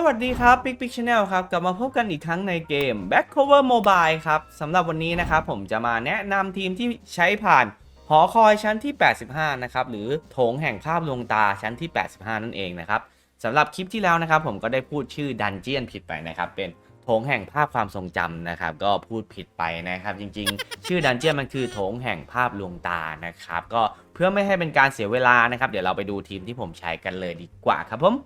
สวัสดีครับ Big Big Channel ครับ กลับมาพบกันอีกครั้งในเกม Back Cover Mobile ครับสำหรับวันนี้นะครับผมจะมาแนะนำทีมที่ใช้ผ่านหอคอยชั้นที่ 85 นะครับ หรือโถงแห่งภาพลวงตาชั้นที่ 85 นั่นเองนะครับสำหรับคลิปที่แล้วนะครับ ผมก็ได้พูดชื่อดันเจียนผิดไปนะครับ เป็นโถงแห่งภาพความทรงจำนะครับ ก็พูดผิดไปนะครับ จริงๆ ชื่อดันเจียนมันคือโถงแห่งภาพลวงตานะครับ ก็เพื่อไม่ให้เป็นการเสียเวลานะครับ เดี๋ยวเราไปดูทีมที่ผมใช้กันเลยดีกว่าครับผม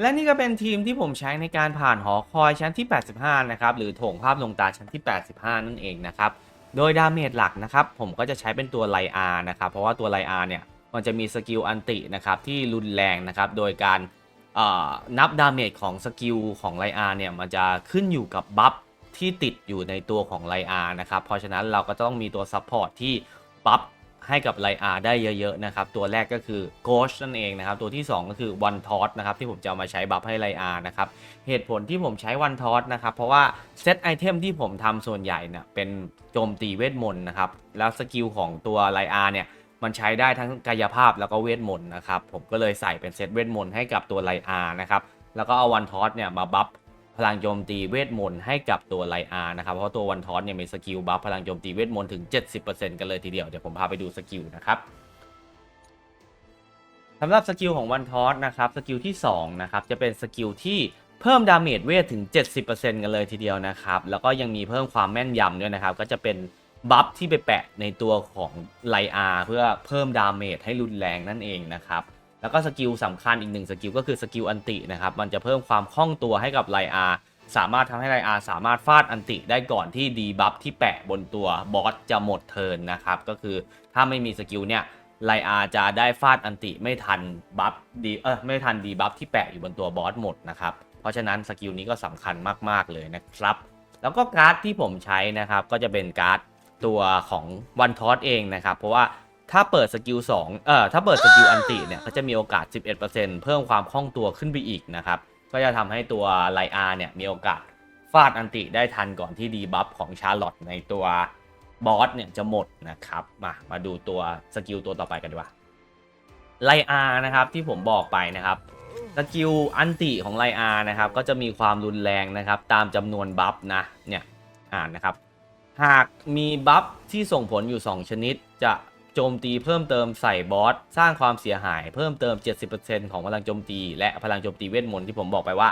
และนี่ก็เป็นทีมที่ผมใช้ในการผ่านหอคอยชั้นที่ 85 นะครับ หรือโถงภาพลงตาชั้นที่ 85 นั่นเองนะครับ โดยดาเมจหลักนะครับ ผมก็จะใช้เป็นตัวไลอาร์นะครับ เพราะว่าตัวไลอาร์เนี่ย มันจะมีสกิลอันตินะครับ ที่รุนแรงนะครับ โดยการนับดาเมจของสกิลของไลอาร์เนี่ย มันจะขึ้นอยู่กับบัฟที่ติดอยู่ในตัวของไลอาร์นะครับ เพราะฉะนั้นเราก็ต้องมีตัวซัพพอร์ตที่บัฟ ให้กับไลอาได้เยอะๆนะครับ ตัวแรกก็คือโกชนั่นเองนะครับ ตัวที่ 2 ก็คือวันทอสนะครับที่ผมจะามาใช้บัฟให้ไลอานะครับ เหตุผลที่ผมใช้วันทอสนะครับ เพราะว่าเซตไอเทมที่ผมทำส่วนใหญ่เนี่ยเป็นโจมตีเวทมนต์นะครับ แล้วสกิลของตัวไลอาเนี่ยมันใช้ได้ทั้งกายภาพแล้วก็เวทมนต์นะครับ ผมก็เลยใส่เป็นเซตเวทมนต์ให้กับตัวไลอานะครับแล้วก็เอาวันทอสเนี่ยมาบัฟ พลังโจมตีเวทมนต์ให้กับตัวไลอานะครับ เพราะตัววันทอสเนี่ยมีสกิลบัฟพลังโจมตีเวทมนต์ถึง 70%กันเลยทีเดียว เดี๋ยวผมพาไปดูสกิลนะครับสำหรับสกิลของวันทอสนะครับสกิลที่2นะครับจะเป็นสกิลที่เพิ่มดาเมจเวทถึง 70%กันเลยทีเดียวนะครับแล้วก็ยังมีเพิ่มความแม่นยำด้วยนะครับก็จะเป็นบัฟที่ไปแปะในตัวของไลอาเพื่อเพิ่มดาเมจให้รุนแรงนั่นเองนะครับ แล้วก็สกิลสำคัญอีกหนึ่งสกิลก็คือสกิลอันตินะครับ มันจะเพิ่มความคล่องตัวให้กับไลอาสามารถทำให้ไลอาสามารถฟาดอันติได้ก่อนที่ดีบัฟที่แปะบนตัวบอสจะหมดเทิร์นนะครับ ก็คือถ้าไม่มีสกิลเนี่ยไลอาจะได้ฟาดอันติไม่ทันบัฟดีเออไม่ทันดีบัฟที่แปะอยู่บนตัวบอสหมดนะครับ เพราะฉะนั้นสกิลนี้ก็สำคัญมาก ๆ เลยนะครับ แล้วก็การ์ดที่ผมใช้นะครับก็จะเป็นการ์ดตัวของวันทอสเองนะครับ เพราะว่า ถ้าเปิดสกิล2เอ่อถ้าเปิดสกิลอันติเนี่ยก็จะมีโอกาส 11%เพิ่มความคล่องตัวขึ้นไปอีกนะครับ ก็จะทำให้ตัวไลอาเนี่ยมีโอกาสฟาดอันติได้ทันก่อนที่ดีบัฟของชาร์ลอตในตัวบอสเนี่ยจะหมดนะครับ มามาดูตัวสกิลตัวต่อไปกันดีกว่าไลอานะครับที่ผมบอกไปนะครับสกิลอันติของไลอานะครับก็จะมีความรุนแรงนะครับตามจำนวนบัฟนะเนี่ยอ่านนะครับหากมีบัฟที่ส่งผลอยู่ 2 ชนิดจะ จมตีเพิ่มเติมใส่บอสสร้างความเสียหายเพิ่มเติม 70%ของพลังโจมตี และพลังโจมตีเวทมนต์ที่ผมบอกไปว่า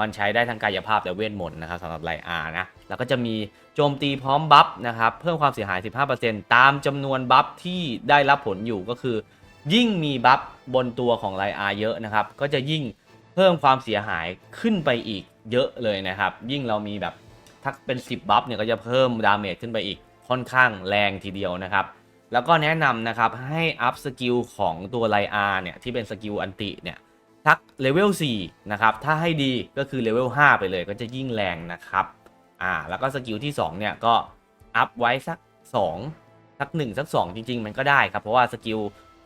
มันใช้ได้ทั้งกายภาพและเวทมนต์นะครับสำหรับไลอานะแล้วก็จะมีโจมตีพร้อมบัฟนะครับเพิ่มความเสียหาย 15%ตามจำนวนบัฟที่ได้รับผลอยู่ก็คือ ยิ่งมีบัฟบนตัวของไลอาเยอะนะครับก็จะยิ่งเพิ่มความเสียหายขึ้นไปอีกเยอะเลยนะครับ ยิ่งเรามีแบบถ้าเป็น 10 บัฟเนี่ยก็จะเพิ่มดาเมจขึ้นไปอีกค่อนข้างแรงทีเดียวนะครับ แล้วก็แนะนำนะครับให้อัพสกิลของตัวไลอาเนี่ยที่เป็นสกิลอันติเนี่ยสักเลเวล4นะครับถ้าให้ดีก็คือเลเวล5ไปเลยก็จะยิ่งแรงนะครับอ่าแล้วก็สกิลที่2เนี่ยก็อัพไว้สัก2สัก1สัก 2 จริง ๆ มันก็ได้ครับเพราะว่าสกิล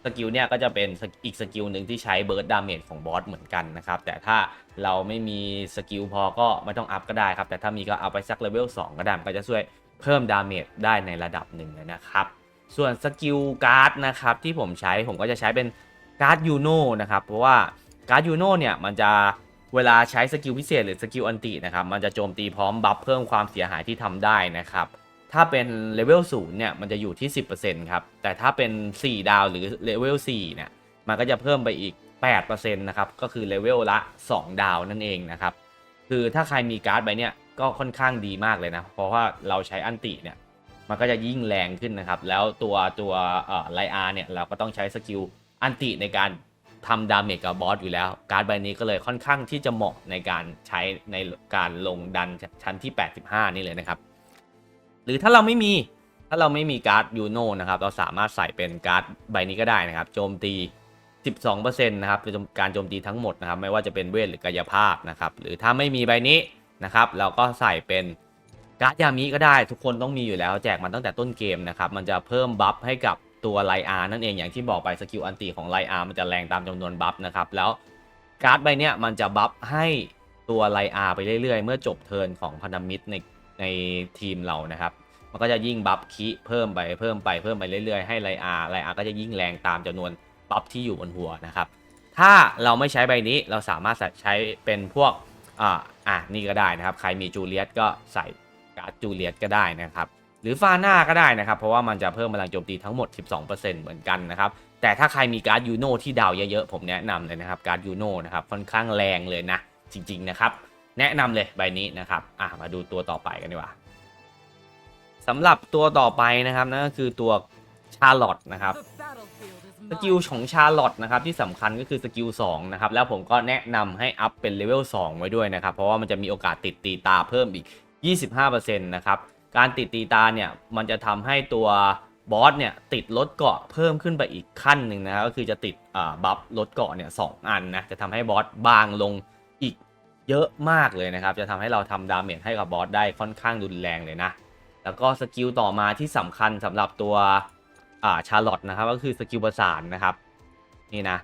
สกิลเนี่ยก็จะเป็นอีกสกิลหนึ่งที่ใช้เบิร์ดดาเมจของบอสเหมือนกันนะครับแต่ถ้าเราไม่มีสกิลพอก็ไม่ต้องอัพก็ได้ครับแต่ถ้ามีก็เอาไปสักเลเวล2ก็ได้ก็จะช่วยเพิ่มดาเมจได้ในระดับหนึ่งนะครับ ส่วนสกิลการ์ดนะครับที่ผมใช้ผมก็จะใช้เป็นการ์ดยูโน่นะครับเพราะว่าการ์ดยูโน่เนี่ยมันจะเวลาใช้สกิลพิเศษหรือสกิลอันตินะครับมันจะโจมตีพร้อมบัฟเพิ่มความเสียหายที่ทำได้นะครับถ้าเป็นเลเวล0เนี่ยมันจะอยู่ที่ 10%ครับแต่ถ้าเป็น 4 ดาวหรือเลเวล4เนี่ยมันก็จะเพิ่มไปอีก 8%นะครับก็คือเลเวลละ 2 ดาวนั่นเองนะครับคือถ้าใครมีการ์ดใบเนี้ยก็ค่อนข้างดีมากเลยนะ เพราะว่าเราใช้อันติเนี่ย มันก็จะยิ่งแรงขึ้นนะครับ แล้วตัวตัวเอ่อไลอาเนี่ยเราก็ต้องใช้สกิลอันติในการทำดาเมจกับบอสอยู่แล้ว การ์ดใบนี้ก็เลยค่อนข้างที่จะเหมาะในการใช้ในการลงดันชั้นที่ 85 นี่เลยนะครับ หรือถ้าเราไม่มีถ้าเราไม่มีการ์ดยูโนนะครับ เราสามารถใส่เป็นการ์ดใบนี้ก็ได้นะครับ โจมตี 12%นะครับเป็นการโจมตีทั้งหมดนะครับ ไม่ว่าจะเป็นเวทหรือกายภาพนะครับ หรือถ้าไม่มีใบนี้นะครับ เราก็ใส่เป็น การ์ดยามิก็ได้ทุกคนต้องมีอยู่แล้วแจกมันตั้งแต่ต้นเกมนะครับ มันจะเพิ่มบัฟให้กับตัวไลอาร์นั่นเองอย่างที่บอกไปสกิลอันติของไลอาร์มันจะแรงตามจำนวนบัฟนะครับ แล้วการ์ดใบเนี้ยมันจะบัฟให้ตัวไลอาร์ไปเรื่อยๆ เมื่อจบเทิร์นของพันธมิตรในในทีมเรานะครับ มันก็จะยิ่งบัฟคีเพิ่มไปเพิ่มไปเพิ่มไปเรื่อยๆให้ไลอาร์ไลอาร์ก็จะยิ่งแรงตามจำนวนบัฟที่อยู่บนหัวนะครับ ถ้าเราไม่ใช้ใบนี้เราสามารถใช้เป็นพวกอ่าอะนี่ก็ได้นะครับ ใครมีจูเลียตก็ใส่ การ์ดจูเลียตก็ได้นะครับ หรือฟาหน้าก็ได้นะครับ เพราะว่ามันจะเพิ่มพลังโจมตีทั้งหมด 12%เหมือนกันนะครับ แต่ถ้าใครมีการ์ดยูโนที่ดาวเยอะๆ ผมแนะนำเลยนะครับ การ์ดยูโนนะครับค่อนข้างแรงเลยนะ จริงๆนะครับ แนะนำเลยใบนี้นะครับอะมาดูตัวต่อไปกันดีกว่าสำหรับตัวต่อไปนะครับนั่นก็คือตัวชาร์ลอตนะครับสกิลของชาร์ลอตนะครับที่สำคัญก็คือสกิล2นะครับแล้วผมก็แนะนำให้อัพเป็นเลเวล2ไว้ด้วยนะครับ เพราะว่ามันจะมีโอกาสติดตีตาเพิ่มอีก 25%นะครับ การติดตีตาเนี่ยมันจะทำให้ตัวบอสเนี่ยติดลดเกาะเพิ่มขึ้นไปอีกขั้นหนึ่งนะครับก็คือจะติดบัฟลดเกาะเนี่ยสองอันนะจะทำให้บอสบางลงอีกเยอะมากเลยนะครับ จะทำให้เราทำดาเมจให้กับบอสได้ค่อนข้างรุนแรงเลยนะ แล้วก็สกิลต่อมาที่สำคัญสำหรับตัวชาร์ลอตนะครับก็คือสกิลประสานนะครับนี่นะ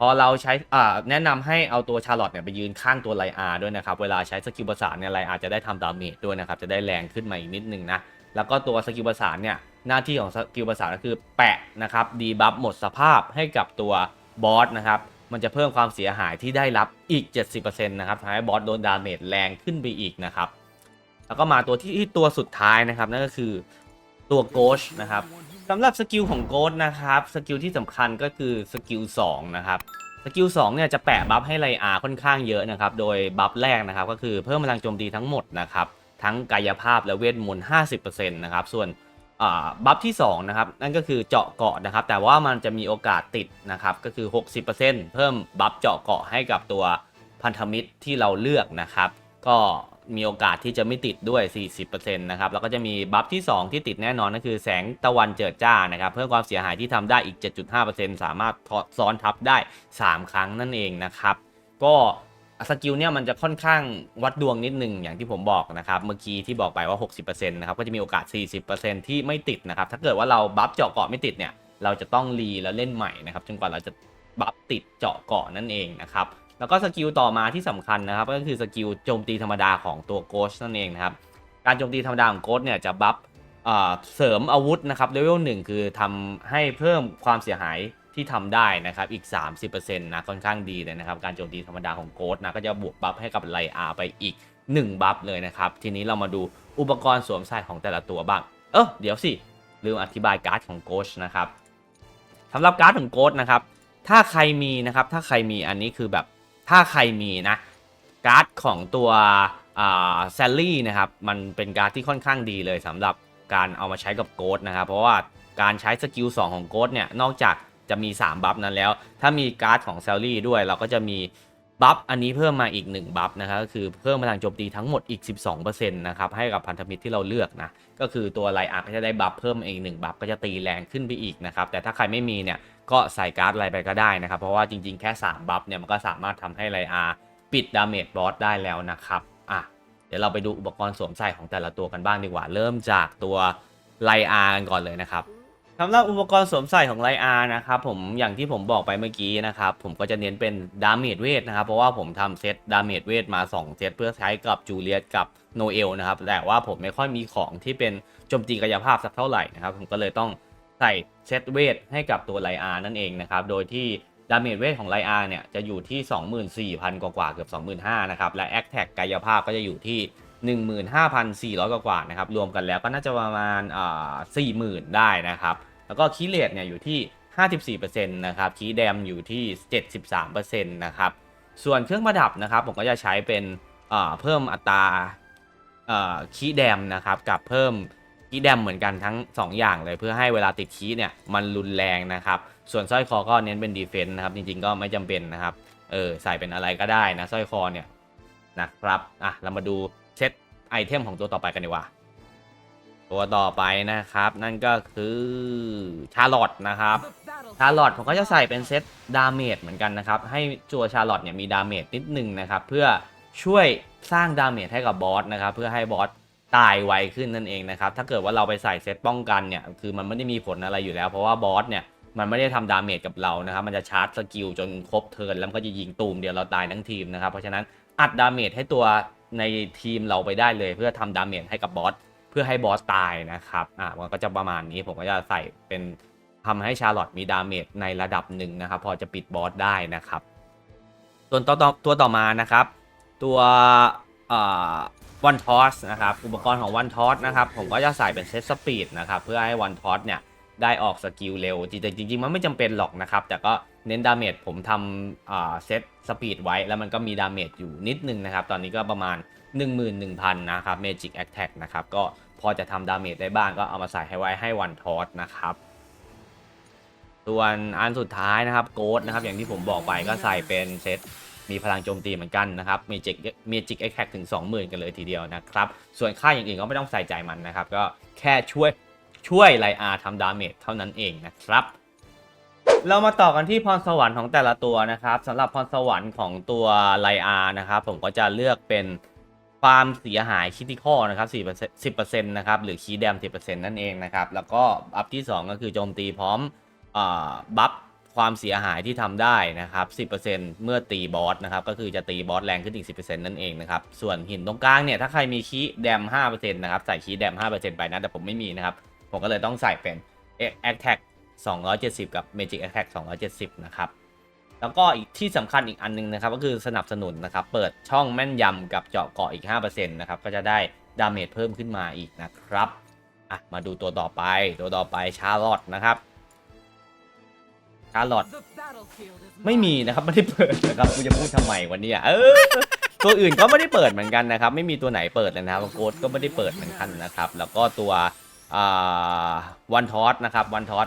พอเราใช้อ่าแนะนำให้เอาตัวชาร์ลอตเนี่ยไปยืนข้างตัวไลอาร์ด้วยนะครับ เวลาใช้สกิลประสานเนี่ยไลอาร์จะได้ทำดาเมจด้วยนะครับ จะได้แรงขึ้นมาอีกนิดนึงนะ แล้วก็ตัวสกิลประสานเนี่ยหน้าที่ของสกิลประสานก็คือแปะนะครับดีบัฟหมดสภาพให้กับตัวบอสนะครับ มันจะเพิ่มความเสียหายที่ได้รับอีก 70%นะครับทำให้บอสโดนดาเมจแรงขึ้นไปอีกนะครับ แล้วก็มาตัวที่ตัวสุดท้ายนะครับนั่นก็คือตัวโกชนะครับ สำหรับสกิลของโกชนะครับ สกิลที่สำคัญก็คือสกิล2นะครับ สกิล2เนี่ยจะแปะบัฟให้ไลอาค่อนข้างเยอะนะครับ โดยบัฟแรกนะครับก็คือเพิ่มพลังโจมตีทั้งหมดนะครับ ทั้งกายภาพและเวทมนต์ 50%นะครับ ส่วนบัฟที่2นะครับนั่นก็คือเจาะเกาะนะครับ แต่ว่ามันจะมีโอกาสติดนะครับก็คือ 60%เพิ่มบัฟเจาะเกาะให้กับตัวพันธมิตรที่เราเลือกนะครับ ก็ มีโอกาสที่จะไม่ติดด้วย 40%นะครับ แล้วก็จะมีบัฟที่ 2 ที่ติดแน่นอนก็คือแสงตะวันเจิดจ้านะครับ เพิ่มความเสียหายที่ทำได้อีก 7.5%สามารถถอดซ้อนทับได้ 3 ครั้งนั่นเองนะครับ ก็สกิลเนี่ยมันจะค่อนข้างวัดดวงนิดนึงอย่างที่ผมบอกนะครับ เมื่อกี้ที่บอกไปว่า 60%นะครับก็จะมีโอกาส 40%ที่ไม่ติดนะครับ ถ้าเกิดว่าเราบัฟเจาะเกาะไม่ติดเนี่ยเราจะต้องรีแล้วเล่นใหม่นะครับจนกว่าเราจะบัฟติดเจาะเกาะนั่นเองนะครับ แล้วก็สกิลต่อมาที่สำคัญนะครับ ก็คือสกิลโจมตีธรรมดาของตัวโกชนั่นเองนะครับ การโจมตีธรรมดาของโกชเนี่ยจะบัฟเอ่อเสริมอาวุธนะครับเลเวลหนึ่งคือทำให้เพิ่มความเสียหายที่ทำได้นะครับอีก 30%นะค่อนข้างดีเลยนะครับ การโจมตีธรรมดาของโกชนะก็จะบวกบัฟให้กับไลอาไปอีก 1 บัฟเลยนะครับ ทีนี้เรามาดูอุปกรณ์สวมใส่ของแต่ละตัวบ้าง เออเดี๋ยวสิ ลืมอธิบายการ์ดของโกชนะครับสำหรับการ์ดของโกชนะครับ ถ้าใครมีนะครับ ถ้าใครมีอันนี้คือแบบ ถ้าใครมีนะการ์ดของตัวแซลลี่นะครับ มันเป็นการ์ดที่ค่อนข้างดีเลยสำหรับการเอามาใช้กับโกดนะครับ เพราะว่าการใช้สกิล2ของโกดเนี่ย นอกจากจะมี 3 บัฟนั้นแล้ว ถ้ามีการ์ดของแซลลี่ด้วยเราก็จะมี บัฟอันนี้เพิ่มมาอีก1บัฟนะครับก็คือเพิ่มพลังโจมตีทั้งหมดอีก 12%นะครับให้กับพันธมิตรที่เราเลือกนะก็คือตัวไลอาร์ก็จะได้บัฟเพิ่มอีก1บัฟก็จะตีแรงขึ้นไปอีกนะครับแต่ถ้าใครไม่มีเนี่ยก็ใส่การ์ดอะไรไปก็ได้นะครับเพราะว่าจริงๆแค่3บัฟเนี่ยมันก็สามารถทำให้ไลอาร์ปิดดาเมจบอสได้แล้วนะครับอะเดี๋ยวเราไปดูอุปกรณ์สวมใส่ของแต่ละตัวกันบ้างดีกว่า เริ่มจากตัวไลอาร์กันก่อนเลยนะครับ สำหรับอุปกรณ์สวมใส่ของไลอาร์นะครับผมอย่างที่ผมบอกไปเมื่อกี้นะครับผมก็จะเน้นเป็นดาเมจเวทนะครับเพราะว่าผมทำเซตดาเมจเวทมา 2 เซตเพื่อใช้กับจูเลียตกับโนเอลนะครับแต่ว่าผมไม่ค่อยมีของที่เป็นโจมตีกายภาพสักเท่าไหร่นะครับผมก็เลยต้องใส่เซตเวทให้กับตัวไลอาร์นั่นเองนะครับโดยที่ดาเมจเวทของไลอาร์เนี่ยจะอยู่ที่ 24,000 กว่าเกือบ 25,000นะครับและแอคแท็กกายภาพก็จะอยู่ที่ 15,400 กว่าๆนะครับ รวมกันแล้วก็น่าจะประมาณอ่า40,000 ได้นะครับ แล้วก็คีย์เลทเนี่ยอยู่ที่ 54%นะครับ คีย์แดมอยู่ที่ 73%นะครับ ส่วนเครื่องประดับนะครับ ผมก็จะใช้เป็นอ่าเพิ่มอัตราอ่าคีย์แดมนะครับกับเพิ่มคีย์แดมเหมือนกันทั้ง 2 อย่างเลยเพื่อให้เวลาติดคีย์เนี่ยมันรุนแรงนะครับ ส่วนสร้อยคอก็เน้นเป็นดีเฟนต์นะครับ จริงๆก็ไม่จำเป็นนะครับ เออใส่เป็นอะไรก็ได้นะสร้อยคอเนี่ยนะครับ อะเรามาดู ไอเทมของตัวต่อไปกันดีกว่า ตัวต่อไปนะครับ นั่นก็คือชาร์ลอตนะครับชาร์ลอตผมก็จะใส่เป็นเซตดาเมจเหมือนกันนะครับ ให้ตัวชาร์ลอตเนี่ยมีดาเมจนิดนึงนะครับ เพื่อช่วยสร้างดาเมจให้กับบอสนะครับ เพื่อให้บอสตายไวขึ้นนั่นเองนะครับ ถ้าเกิดว่าเราไปใส่เซตป้องกันเนี่ย คือมันไม่ได้มีผลอะไรอยู่แล้ว เพราะว่าบอสเนี่ยมันไม่ได้ทำดาเมจกับเรานะครับ มันจะชาร์จสกิลจนครบเทิร์นแล้วก็จะยิงตูมเดียวเราตายทั้งทีมนะครับ เพราะฉะนั้นอัดดาเมจให้ตัว ในทีมเราไปได้เลย เพื่อทำดาเมจให้กับบอสเพื่อให้บอสตายนะครับอ่ามันก็จะประมาณนี้ผมก็จะใส่เป็นทำให้ชาร์ลอตมีดาเมจในระดับหนึ่งนะครับ พอจะปิดบอสได้นะครับ ส่วนตัวต่อตัวต่อมานะครับ ตัววันทอสนะครับอุปกรณ์ของวันทอสนะครับผมก็จะใส่เป็นเซตสปีดนะครับเพื่อให้วันทอสเนี่ยได้ออกสกิลเร็วจริงๆจริงๆมันไม่จำเป็นหรอกนะครับ แต่ก็ เน้นดาเมจผมทำเซตสปีดไว้แล้วมันก็มีดาเมจอยู่นิดนึงนะครับ ตอนนี้ก็ประมาณ 11,000 นะครับ Magic Attack นะครับ ก็พอจะทำดาเมจได้บ้างก็เอามาใส่ให้ไว้ให้วันทอสนะครับ ส่วนอันสุดท้ายนะครับโกดนะครับ อย่างที่ผมบอกไปก็ใส่เป็นเซตมีพลังโจมตีเหมือนกันนะครับมีจิกมีจิกแอคแท็กถึง 20,000 กันเลยทีเดียวนะครับ ส่วนค่าอย่างอื่นก็ไม่ต้องใส่ใจมันนะครับ ก็แค่ช่วยช่วยไลอาทำดาเมจเท่านั้นเองนะครับ เรามาต่อกันที่พรสวรรค์ของแต่ละตัวนะครับสำหรับพรสวรรค์ของตัวไลอานะครับ ผมก็จะเลือกเป็นความเสียหายคิติคอนะครับ4 10%นะครับหรือคีแดม 10%นั่นเองนะครับ แล้วก็อัพที่ 2 ก็คือโจมตีพร้อมบัฟความเสียหายที่ทำได้นะครับ 10%เมื่อตีบอสนะครับ ก็คือจะตีบอสแรงขึ้นอีก 10%นั่นเองนะครับ ส่วนหินตรงกลางเนี่ย ถ้าใครมีคีแดม 5%นะครับ ใส่คีแดม 5%ไปนะ แต่ผมไม่มีนะครับ ผมก็เลยต้องใส่เป็น Attack 270 กับ Magic Attack 270 นะครับ แล้วก็อีกที่สำคัญอีกอันนึงนะครับ ก็คือสนับสนุนนะครับ เปิดช่องแม่นยำกับเจาะเกาะอีก 5%นะครับ ก็จะได้ดาเมจเพิ่มขึ้นมาอีกนะครับอะมาดูตัวต่อไปตัวต่อไปชาร์ลอตนะครับชาร์ลอตไม่มีนะครับไม่ได้เปิดนะครับกูจะพูดทำไมวันนี้เออตัวอื่นก็ไม่ได้เปิดเหมือนกันนะครับ ไม่มีตัวไหนเปิดเลยนะครับโค้ดก็ไม่ได้เปิดเหมือนกันนะครับ แล้วก็ตัววันทอสนะครับวันทอส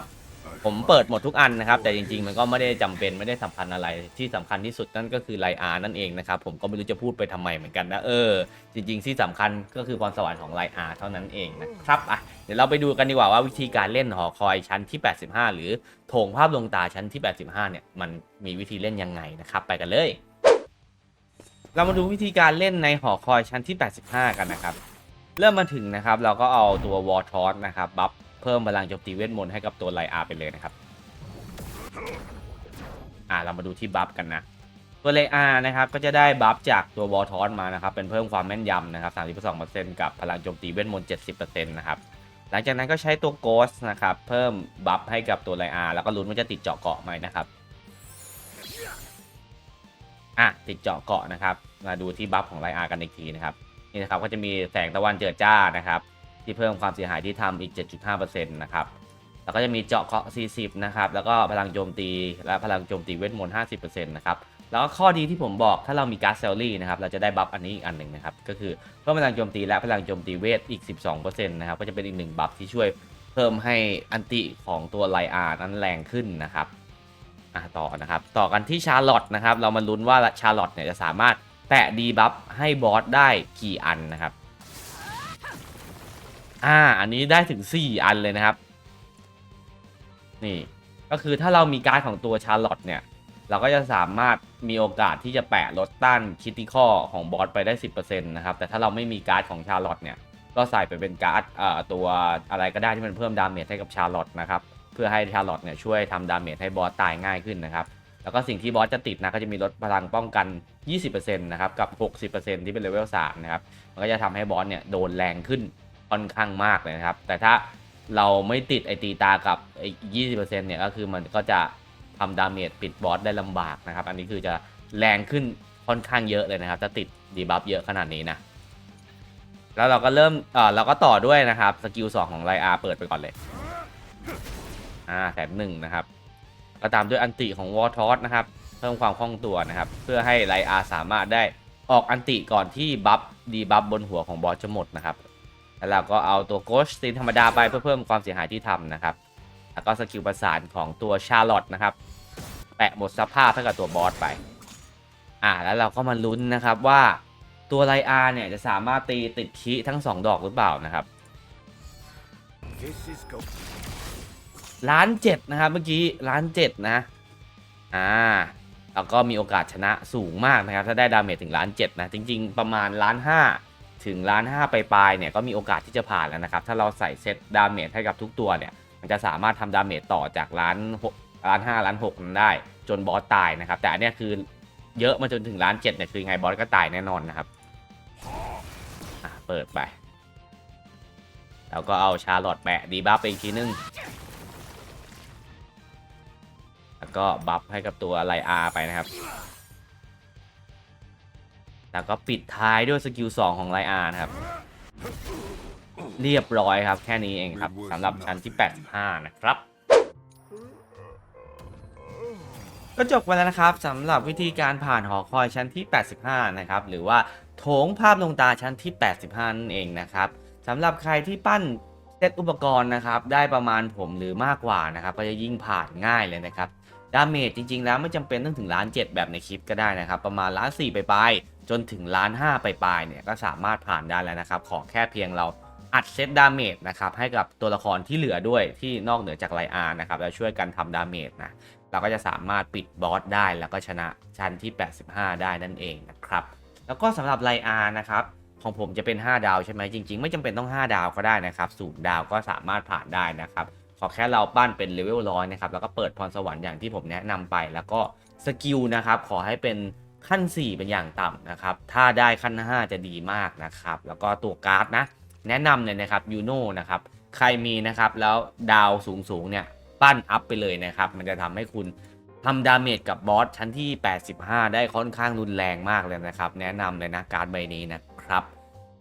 ผมเปิดหมดทุกอันนะครับ แต่จริงๆ มันก็ไม่ได้จำเป็นไม่ได้สำคัญอะไร ที่สำคัญที่สุดนั่นก็คือไลอาร์นั่นเองนะครับ ผมก็ไม่รู้จะพูดไปทำไมเหมือนกันนะเออ จริงๆที่สำคัญก็คือพรสวรรค์ของไลอาร์เท่านั้นเองนะครับอะเดี๋ยวเราไปดูกันดีกว่าว่าวิธีการเล่นหอคอยชั้นที่ 85 หรือโถงภาพลวงตาชั้นที่ 85 เนี่ยมันมีวิธีเล่นยังไงนะครับ ไปกันเลย เรามาดูวิธีการเล่นในหอคอยชั้นที่ 85 กันนะครับ เริ่มมาถึงนะครับ เราก็เอาตัววอร์ทอสนะครับ บัฟ เพิ่มพลังโจมตีเวทมนต์ให้กับตัวไลอาร์ไปเลยนะครับ อ่าเรามาดูที่บัฟกันนะตัวเลอาร์นะครับก็จะได้บัฟจากตัววอลทอนมานะครับเป็นเพิ่มความแม่นยำนะครับ32%กับพลังโจมตีเวทมนต์70%นะครับหลังจากนั้นก็ใช้ตัวโกสนะครับเพิ่มบัฟให้กับตัวไลอาร์แล้วก็ลุ้นว่าจะติดเจาะเกาะไหมนะครับอะติดเจาะเกาะนะครับ มาดูที่บัฟของไลอาร์กันอีกทีนะครับนี่นะครับก็จะมีแสงตะวันเจิดจ้านะครับ ที่เพิ่มความเสียหายที่ทำอีก 7.5%นะครับ แล้วก็จะมีเจาะเกาะ 40 นะครับ แล้วก็พลังโจมตีและพลังโจมตีเวทมนต์ 50%นะครับ แล้วก็ข้อดีที่ผมบอกถ้าเรามีการ์ดเซลลี่นะครับ เราจะได้บัฟอันนี้อีกอันหนึ่งนะครับ ก็คือเพิ่มพลังโจมตีและพลังโจมตีเวทอีก 12%นะครับ ก็จะเป็นอีกหนึ่งบัฟที่ช่วยเพิ่มให้อันติของตัวไลอาร์นั้นแรงขึ้นนะครับอะต่อนะครับ ต่อกันที่ชาร์ลอตนะครับ เรามาลุ้นว่าชาร์ลอตเนี่ยจะสามารถแปะดีบัฟให้บอสได้กี่อันนะครับ อ่า อันนี้ได้ถึง 4 อันเลยนะครับ นี่ ก็คือถ้าเรามีการ์ดของตัวชาร์ลอตเนี่ย เราก็จะสามารถมีโอกาสที่จะแปะลดต้านคิติคอของบอสไปได้ 10%นะครับ แต่ถ้าเราไม่มีการ์ดของชาร์ลอตเนี่ย ก็ใส่ไปเป็นการ์ดตัวอะไรก็ได้ที่มันเพิ่มดาเมจให้กับชาร์ลอตนะครับ เพื่อให้ชาร์ลอตเนี่ยช่วยทำดาเมจให้บอสตายง่ายขึ้นนะครับ แล้วก็สิ่งที่บอสจะติดนะก็จะมีลดพลังป้องกัน 20%นะครับ กับ 60%ที่เป็นเลเวล3นะครับ มันก็จะทำให้บอสเนี่ยโดนแรงขึ้น ค่อนข้างมากเลยนะครับ แต่ถ้าเราไม่ติดไอตีตากับไอยี่สิบเปอร์เซ็นต์เนี่ยก็คือมันก็จะทำดาเมจปิดบอสได้ลำบากนะครับ อันนี้คือจะแรงขึ้นค่อนข้างเยอะเลยนะครับถ้าติดดีบัฟเยอะขนาดนี้นะ แล้วเราก็เริ่มเออเราก็ต่อด้วยนะครับสกิล2ของไลอาเปิดไปก่อนเลยอ่าแถมหนึ่งนะครับ ก็ตามด้วยอันติของวอทอสนะครับเพิ่มความคล่องตัวนะครับ เพื่อให้ไลอาสามารถได้ออกอันติก่อนที่บัฟดีบัฟบนหัวของบอสจะหมดนะครับ แล้วเราก็เอาตัวโกสตินธรรมดาไปเพื่อเพิ่มความเสียหายที่ทำนะครับ แล้วก็สกิลประสานของตัวชาร์ลอตนะครับ แปะหมดสภาพให้กับตัวบอสไป อ่าแล้วเราก็มาลุ้นนะครับว่าตัวไลอาร์เนี่ยจะสามารถตีติดคีทั้ง 2 ดอกหรือเปล่านะครับล้านเจ็ดนะครับเมื่อกี้ล้านเจ็ดนะ อ่าแล้วก็มีโอกาสชนะสูงมากนะครับ ถ้าได้ดาเมจถึงล้านเจ็ดนะ จริง ๆ ประมาณล้านห้า ถึงล้านห้าไปปลายเนี่ยก็มีโอกาสที่จะผ่านแล้วนะครับ ถ้าเราใส่เซตดาเมจให้กับทุกตัวเนี่ย มันจะสามารถทำดาเมจต่อจากล้านหกล้านห้าล้านหกนั้นได้ จนบอสตายนะครับ แต่อันนี้คือเยอะมาจนถึงล้านเจ็ดเนี่ยคือไงบอสก็ตายแน่นอนนะครับเปิดไป แล้วก็เอาชาร์ลอตแปะดีบัฟไปอีกทีนึง แล้วก็บัฟให้กับตัวไลอาไปนะครับ แล้วก็ปิดท้ายด้วยสกิล2ของไลอาร์นะครับ เรียบร้อยครับแค่นี้เองครับสำหรับชั้นที่ 85 นะครับก็จบไปแล้วนะครับสำหรับวิธีการผ่านหอคอยชั้นที่ 85 นะครับ หรือว่าโถงภาพลวงตาชั้นที่ 85 นั่นเองนะครับสำหรับใครที่ปั้นเซตอุปกรณ์นะครับ ได้ประมาณผมหรือมากกว่านะครับ ก็จะยิ่งผ่านง่ายเลยนะครับดาเมจจริง ๆ แล้วไม่จำเป็นต้องถึงล้าน7แบบในคลิปก็ได้นะครับ ประมาณล้าน4ไปไป จนถึงล้าน5ไปปลายเนี่ยก็สามารถผ่านได้แล้วนะครับ ขอแค่เพียงเราอัดเซตดาเมจนะครับให้กับตัวละครที่เหลือด้วยที่นอกเหนือจากไลอาร์นะครับแล้วช่วยกันทำดาเมจนะเราก็จะสามารถปิดบอสได้แล้วก็ชนะชั้นที่ 85 ได้นั่นเองนะครับ แล้วก็สำหรับไลอาร์นะครับของผมจะเป็น 5 ดาวใช่ไหมจริง ๆ ไม่จำเป็นต้อง 5 ดาวก็ได้นะครับศูนย์ดาวก็สามารถผ่านได้นะครับ ขอแค่เราปั้นเป็นเลเวลร้อยนะครับ แล้วก็เปิดพรสวรรค์อย่างที่ผมแนะนำไป แล้วก็สกิลนะครับ ขอให้เป็น ขั้น 4 เป็นอย่างต่ำนะครับ ถ้าได้ขั้น 5 จะดีมากนะครับ แล้วก็ตัวการ์ดนะ แนะนำเลยนะครับยูโน่นะครับ ใครมีนะครับ แล้วดาวสูงๆเนี่ย ปั้นอัพไปเลยนะครับ มันจะทำให้คุณทำดาเมจกับบอสชั้นที่ 85 ได้ค่อนข้างรุนแรงมากเลยนะครับ แนะนำเลยนะการ์ดใบนี้นะครับ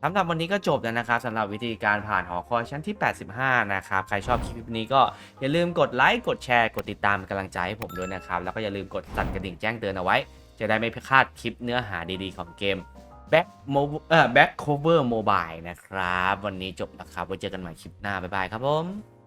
สำหรับวันนี้ก็จบแล้วนะครับสำหรับวิธีการผ่านหอคอยชั้นที่ 85 นะครับ ใครชอบคลิปนี้ก็อย่าลืมกดไลค์ กดแชร์ กดติดตามเป็นกำลังใจให้ผมด้วยนะครับ แล้วก็อย่าลืมกดสั่นกระดิ่งแจ้งเตือนเอาไว้ จะได้ไม่พลาดคลิปเนื้อหาดีๆของเกม Back Mo เอ่อ Back Cover Mobile นะครับ วันนี้จบแล้วครับไว้เจอกันใหม่คลิปหน้า บ๊ายบายครับผม